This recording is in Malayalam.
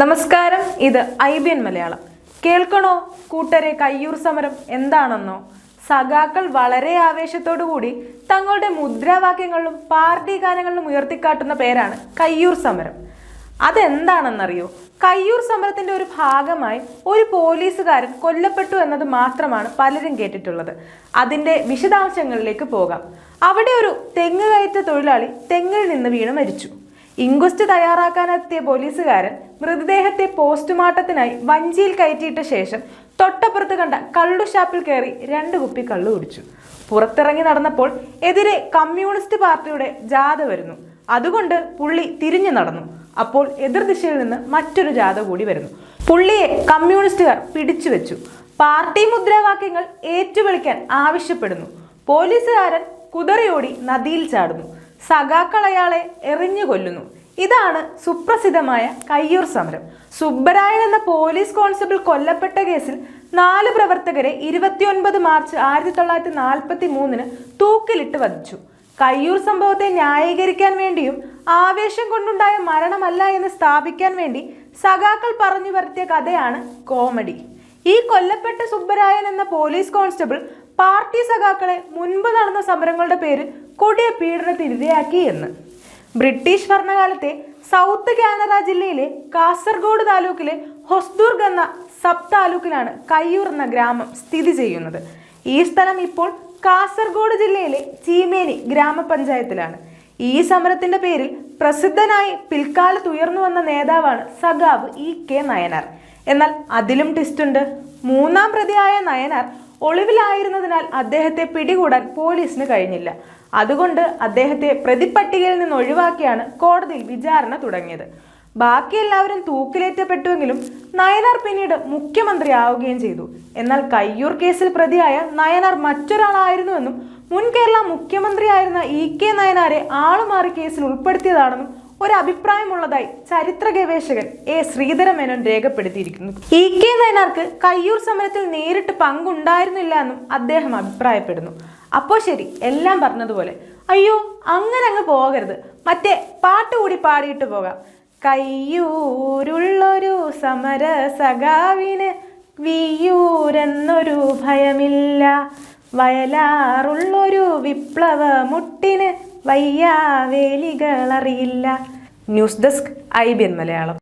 നമസ്കാരം ഇത് ഐ ബി എൻ മലയാളം. കേൾക്കണോ? കൂട്ടരെ കയ്യൂർ സമരം എന്താണെന്നോ? സഖാക്കൾ വളരെ ആവേശത്തോടു കൂടി തങ്ങളുടെ മുദ്രാവാക്യങ്ങളിലും പാർട്ടി ഗാനങ്ങളിലും ഉയർത്തിക്കാട്ടുന്ന പേരാണ് കയ്യൂർ സമരം. അതെന്താണെന്നറിയോ? കയ്യൂർ സമരത്തിന്റെ ഒരു ഭാഗമായി ഒരു പോലീസുകാരൻ കൊല്ലപ്പെട്ടു എന്നത് മാത്രമാണ് പലരും കേട്ടിട്ടുള്ളത്. അതിന്റെ വിശദാംശങ്ങളിലേക്ക് പോകാം. അവിടെ ഒരു തെങ്ങ് കയറ്റ തൊഴിലാളി തെങ്ങിൽ നിന്ന് വീണ് മരിച്ചു. ഇൻക്വസ്റ്റ് തയ്യാറാക്കാനെത്തിയ പോലീസുകാരൻ മൃതദേഹത്തെ പോസ്റ്റ്മോർട്ടത്തിനായി വഞ്ചിയിൽ കയറ്റിയിട്ട ശേഷം തൊട്ടപ്പുറത്ത് കണ്ട കള്ളുഷാപ്പിൽ കയറി രണ്ട് കുപ്പി കള്ളു കുടിച്ചു. പുറത്തിറങ്ങി നടന്നപ്പോൾ എതിരെ കമ്മ്യൂണിസ്റ്റ് പാർട്ടിയുടെ ജാഥ വരുന്നു. അതുകൊണ്ട് പുള്ളി തിരിഞ്ഞു നടന്നു. അപ്പോൾ എതിർദിശയിൽ നിന്ന് മറ്റൊരു ജാഥ കൂടി വരുന്നു. പുള്ളിയെ കമ്മ്യൂണിസ്റ്റുകാർ പിടിച്ചു വെച്ചു. പാർട്ടി മുദ്രാവാക്യങ്ങൾ ഏറ്റുവിളിക്കാൻ ആവശ്യപ്പെടുന്നു. പോലീസുകാരൻ കുതിരയോടി നദിയിൽ ചാടുന്നു. സഖാക്കൾ അയാളെ എറിഞ്ഞു കൊല്ലുന്നു. ഇതാണ് സുപ്രസിദ്ധമായ കയ്യൂർ സമരം. സുബ്ബരായൻ എന്ന പോലീസ് കോൺസ്റ്റബിൾ കൊല്ലപ്പെട്ട കേസിൽ നാല് പ്രവർത്തകരെ ഇരുപത്തിയൊൻപത് മാർച്ച് ആയിരത്തി തൊള്ളായിരത്തി നാൽപ്പത്തി മൂന്നിന് തൂക്കിലിട്ട് വധിച്ചു. കയ്യൂർ സംഭവത്തെ ന്യായീകരിക്കാൻ വേണ്ടിയും ആവേശം കൊണ്ടുണ്ടായ മരണമല്ല എന്ന് സ്ഥാപിക്കാൻ വേണ്ടി സഖാക്കൾ പറഞ്ഞു വരുത്തിയ കഥയാണ് കോമഡി. ഈ കൊല്ലപ്പെട്ട സുബ്ബരായൻ എന്ന പോലീസ് കോൺസ്റ്റബിൾ പാർട്ടി സഖാക്കളെ മുൻപ് നടന്ന സമരങ്ങളുടെ പേര് കൊടിയ പീഡനത്തിന് ഇരയാക്കി എന്ന്. ബ്രിട്ടീഷ് ഭരണകാലത്തെ സൗത്ത് കാനറ ജില്ലയിലെ കാസർഗോഡ് താലൂക്കിലെ ഹൊസ്ദുർഗ് എന്ന സബ് താലൂക്കിലാണ് കയ്യൂർ എന്ന ഗ്രാമം സ്ഥിതി ചെയ്യുന്നത്. ഈ സ്ഥലം ഇപ്പോൾ കാസർഗോഡ് ജില്ലയിലെ ചീമേനി ഗ്രാമപഞ്ചായത്തിലാണ്. ഈ സമരത്തിന്റെ പേരിൽ പ്രസിദ്ധനായി പിൽക്കാലത്ത് ഉയർന്നു വന്ന നേതാവാണ് സഖാവ് ഇ കെ നയനാർ. എന്നാൽ അതിലും ടിസ്റ്റുണ്ട് മൂന്നാം പ്രതിയായ നയനാർ ഒളിവിലായിരുന്നതിനാൽ അദ്ദേഹത്തെ പിടികൂടാൻ പോലീസിന് കഴിഞ്ഞില്ല. അതുകൊണ്ട് അദ്ദേഹത്തെ പ്രതിപ്പട്ടികയിൽ നിന്ന് ഒഴിവാക്കിയാണ് കോടതിയിൽ വിചാരണ തുടങ്ങിയത്. ബാക്കി എല്ലാവരും തൂക്കിലേറ്റപ്പെട്ടുവെങ്കിലും നയനാർ പിന്നീട് മുഖ്യമന്ത്രി ആവുകയും ചെയ്തു. എന്നാൽ കയ്യൂർ കേസിൽ പ്രതിയായ നയനാർ മറ്റൊരാളായിരുന്നുവെന്നും മുൻ കേരള മുഖ്യമന്ത്രിയായിരുന്ന ഇ കെ നയനാരെ ആളുമാറി കേസിൽ ഉൾപ്പെടുത്തിയതാണെന്നും ഒരു അഭിപ്രായമുള്ളതായി ചരിത്ര ഗവേഷകൻ എ ശ്രീധരമേനോൻ രേഖപ്പെടുത്തിയിരിക്കുന്നു. ഇ കെ നയനാർക്ക് കയ്യൂർ സമരത്തിൽ നേരിട്ട് പങ്കുണ്ടായിരുന്നില്ല എന്നും അദ്ദേഹം അഭിപ്രായപ്പെടുന്നു. അപ്പോൾ ശരി എല്ലാം പറഞ്ഞതുപോലെ. അയ്യോ അങ്ങനെ അങ്ങ് പോകരുത്. മറ്റേ പാട്ട് കൂടി പാടിയിട്ട് പോകാം. കയ്യൂരുള്ളൊരു സമര സഖാവിന് വിയൂരെന്നൊരു ഭയമില്ല. വയലാറുള്ളൊരു വിപ്ലവ മുട്ടിന് വയ്യാവേലികളറിയില്ല. News desk I B N Malayalam.